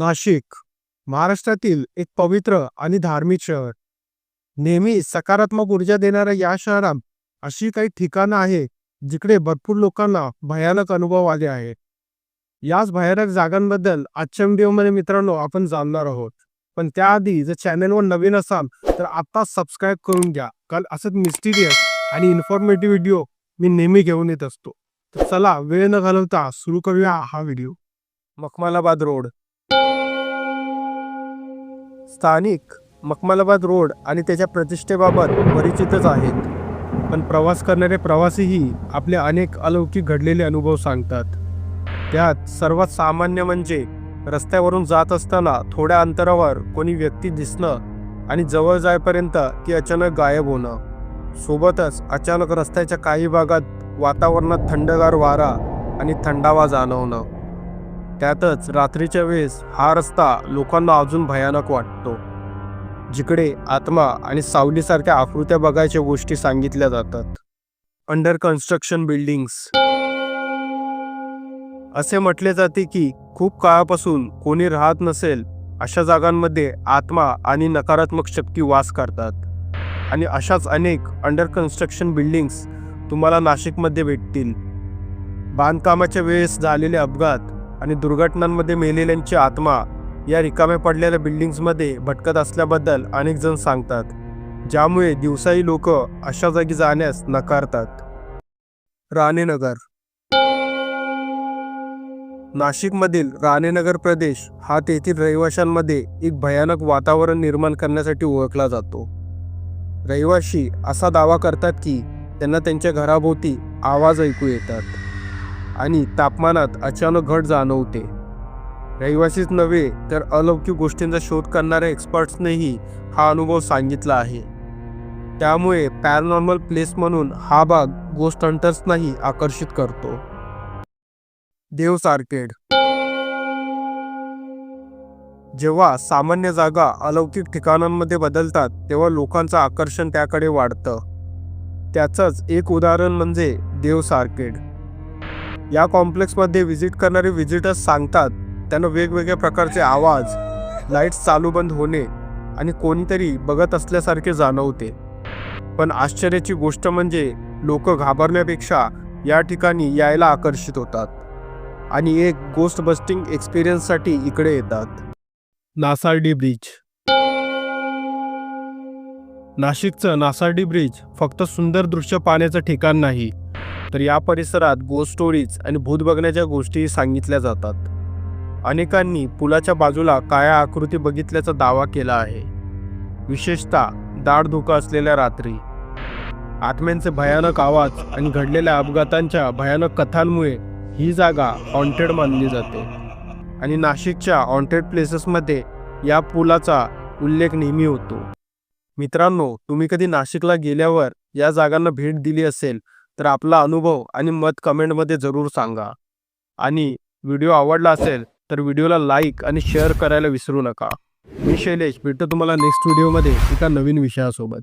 नाशिक महाराष्ट्रातील एक पवित्र आणि धार्मिक शहर. नेहमी सकारात्मक ऊर्जा देणाऱ्या या शहरात अशी काही ठिकाणं आहे जिकडे भरपूर लोकांना भयानक अनुभव आले आहेत. याच भयानक जागांबद्दल आजच्या व्हिडिओमध्ये मित्रांनो आपण जाणणार आहोत. पण त्याआधी जर चॅनलवर नवीन असाल तर आता सबस्क्राईब करून घ्या. कारण असंच मिस्टिरियस आणि इन्फॉर्मेटिव्ह व्हिडिओ मी नेहमी घेऊन येत असतो. तर चला वेळ न घालवता सुरू करूया हा व्हिडिओ. मखमालाबाद रोड. स्थानिक मखमालाबाद रोड आणि त्याच्या प्रतिष्ठेबाबत परिचितच आहेत. पण प्रवास करणारे प्रवासीही आपले अनेक अलौकिक घडलेले अनुभव सांगतात. त्यात सर्वात सामान्य म्हणजे रस्त्यावरून जात असताना थोड्या अंतरावर कोणी व्यक्ती दिसणं आणि जवळ जायपर्यंत ती अचानक गायब होणं. सोबतच अचानक रस्त्याच्या काही भागात वातावरणात थंडगार वारा आणि थंडावा जाणवणं. त्यातच रात्रीच्या वेळेस हा रस्ता लोकांना अजून भयानक वाटतो जिकडे आत्मा आणि सावलीसारख्या आकृत्या बघायच्या गोष्टी सांगितल्या जातात. अंडर कन्स्ट्रक्शन बिल्डिंग्स असे म्हटले जाते की खूप काळापासून कोणी राहत नसेल अशा जागांमध्ये आत्मा आणि नकारात्मक शक्ती वास करतात. आणि अशाच अनेक अंडर कन्स्ट्रक्शन बिल्डिंग्स तुम्हाला नाशिकमध्ये भेटतील. बांधकामाच्या वेळेस झालेले अपघात आणि दुर्घटनांमध्ये मेलेल्यांची आत्मा या रिकाम्या पडलेल्या बिल्डिंग्समध्ये भटकत असल्याबद्दल अनेक जण सांगतात. ज्यामुळे दिवसाही लोक अशा जागी जाण्यास नकारतात. राणेनगर. नाशिकमधील राणेनगर प्रदेश हा तेथील रहिवाशांमध्ये एक भयानक वातावरण निर्माण करण्यासाठी ओळखला जातो. रहिवाशी असा दावा करतात की त्यांना त्यांच्या घराभोवती आवाज ऐकू येतात. आणि तापमानात अचानक घट जाणवते. रहिवासीच नव्हे तर अलौकिक गोष्टींचा शोध करणाऱ्या एक्सपर्ट्सनेही हा अनुभव सांगितला आहे. त्यामुळे पॅरानॉर्मल प्लेस म्हणून हा भाग गोस्ट हंटर्सनाही आकर्षित करतो. देव्स आर्केड जेव्हा सामान्य जागा अलौकिक ठिकाणांमध्ये बदलतात तेव्हा लोकांचं आकर्षण त्याकडे वाढतं. त्याचंच एक उदाहरण म्हणजे देव्स आर्केड या कॉम्प्लेक्समध्ये व्हिजिट करणारे व्हिजिटर्स सांगतात त्यांना वेगवेगळ्या प्रकारचे आवाज लाईट्स चालू बंद होणे आणि कोणीतरी बघत असल्यासारखे जाणवते. पण आश्चर्याची गोष्ट म्हणजे लोक घाबरण्यापेक्षा या ठिकाणी यायला आकर्षित होतात आणि एक गोस्ट बस्टिंग एक्सपिरियन्ससाठी इकडे येतात. नासार्डी ब्रिज. नाशिकचं नासार्डी ब्रिज फक्त सुंदर दृश्य पाहण्याचं ठिकाण नाही तर या परिसरात गोस्ट स्टोरीज आणि भूत बघण्याच्या गोष्टी सांगितल्या जातात. अनेकांनी पुलाच्या बाजूला काळ्या आकृती बघितल्याचा दावा केला आहे. विशेषतः दाड धोका असलेल्या रात्री. आत्म्यांचे भयानक आवाज आणि घडलेल्या अपघातांच्या भयानक कथांमुळे ही जागा हॉन्टेड मानली जाते. आणि नाशिकच्या हॉन्टेड प्लेसेसमध्ये या पुलाचा उल्लेख नेहमी होतो. मित्रांनो तुम्ही कधी नाशिकला गेल्यावर या जागांना भेट दिली असेल तर आपला अनुभव आणि मत कमेंटमध्ये जरूर सांगा. आणि व्हिडिओ आवडला असेल तर व्हिडिओला लाईक आणि शेअर करायला विसरू नका. मी शैलेश भेटतो तुम्हाला नेक्स्ट व्हिडिओमध्ये एका नवीन विषयासोबत.